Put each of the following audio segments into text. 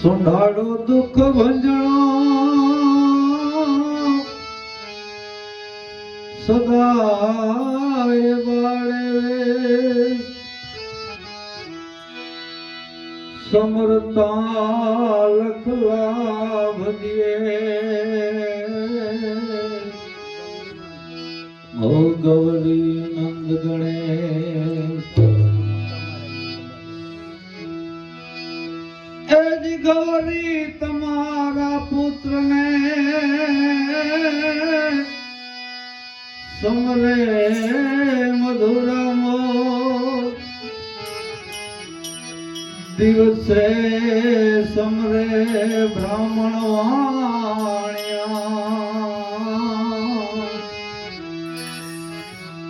સુંઢાડો દુઃખ ભંજણો સદાય બાળે સમરતા લખલા ભજીએ ઓ ગૌરી નંદ ગણેશ. એજ ગૌરી તમારા પુત્રને સમરે મધુરમો દિવસે સમરે બ્રાહ્મણ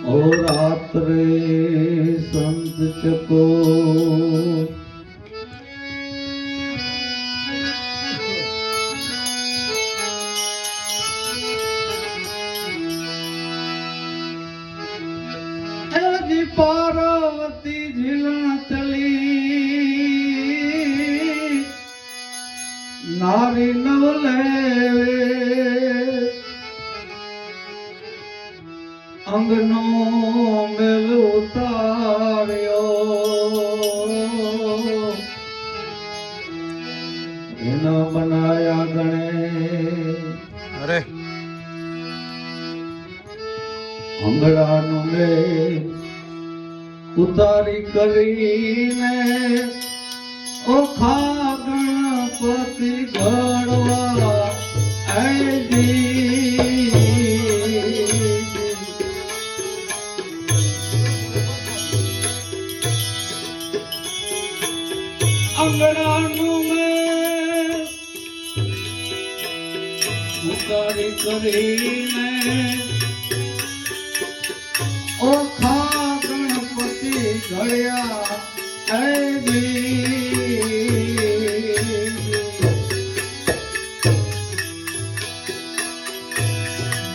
ઓ રાત્રે સંત ચકો અંગનો મેલ ઉતાર્યો. એના બનાયા ગણે અરે. આંગળાનું મે ઉતારી કરીને ઓખા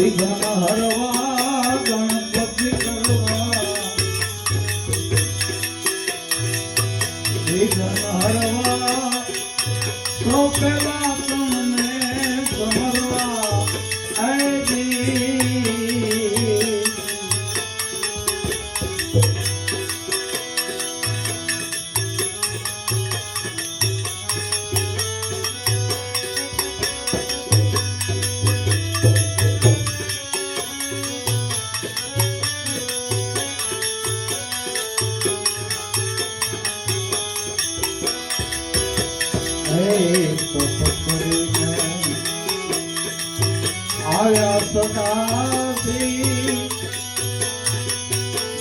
વિઘ્ન હરવા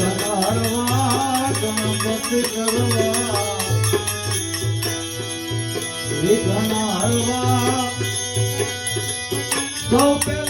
ચલાડવા ગણપતિ કરવા વિઘ્ન હળવા સૌ પહેલા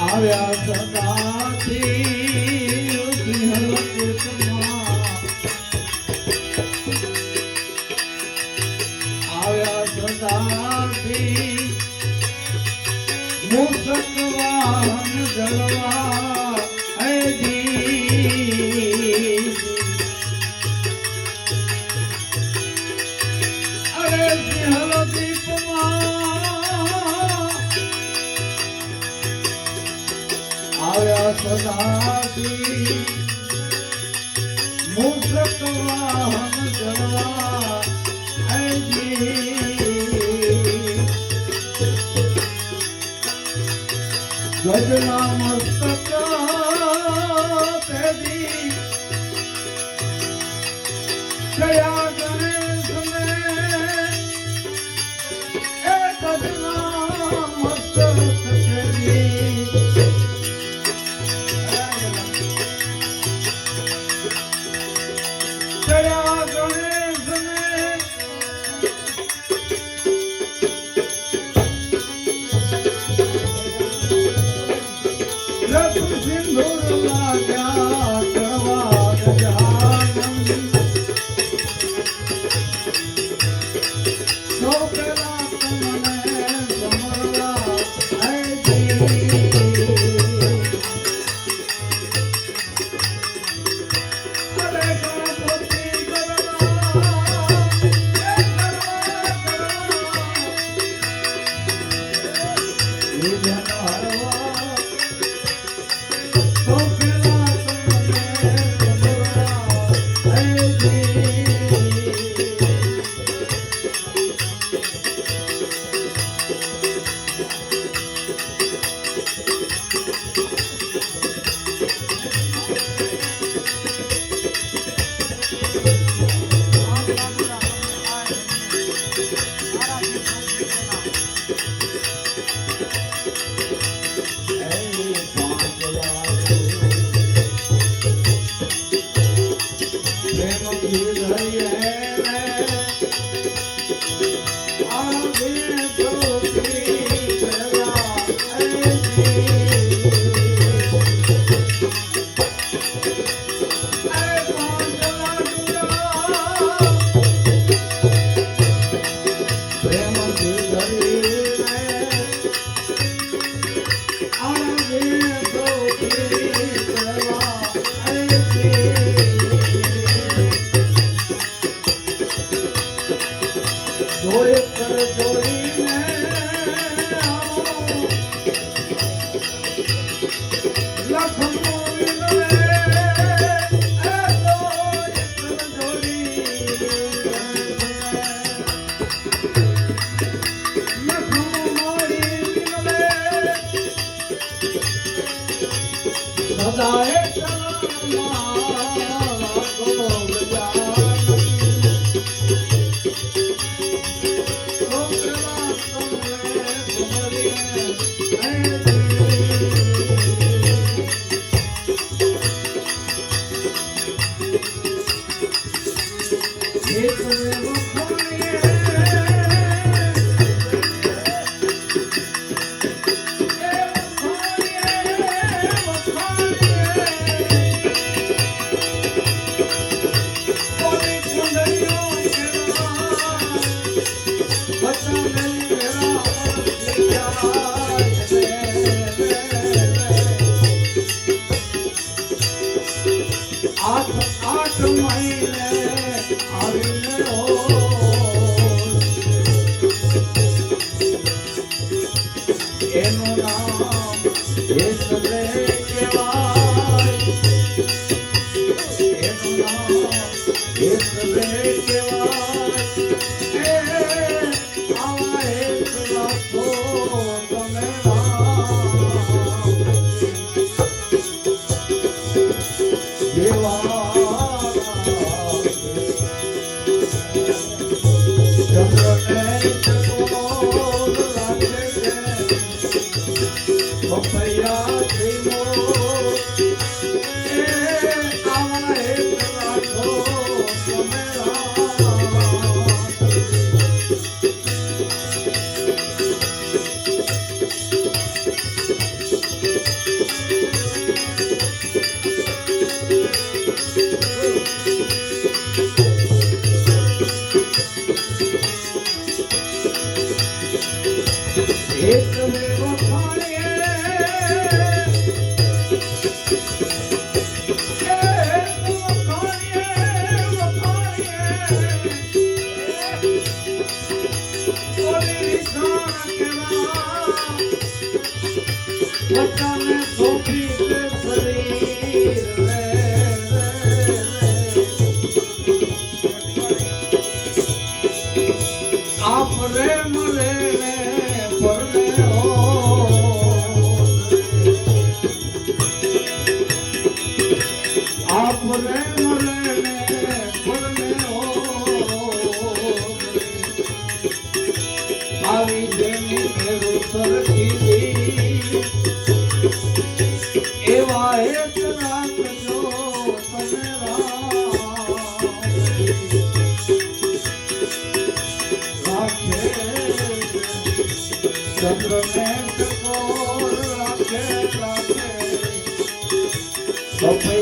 આવ્યા સદા સદાતી મૂર્ખ વાહન જવા ગજના મસ્તક કયા સદા એક Thank you. Thank you.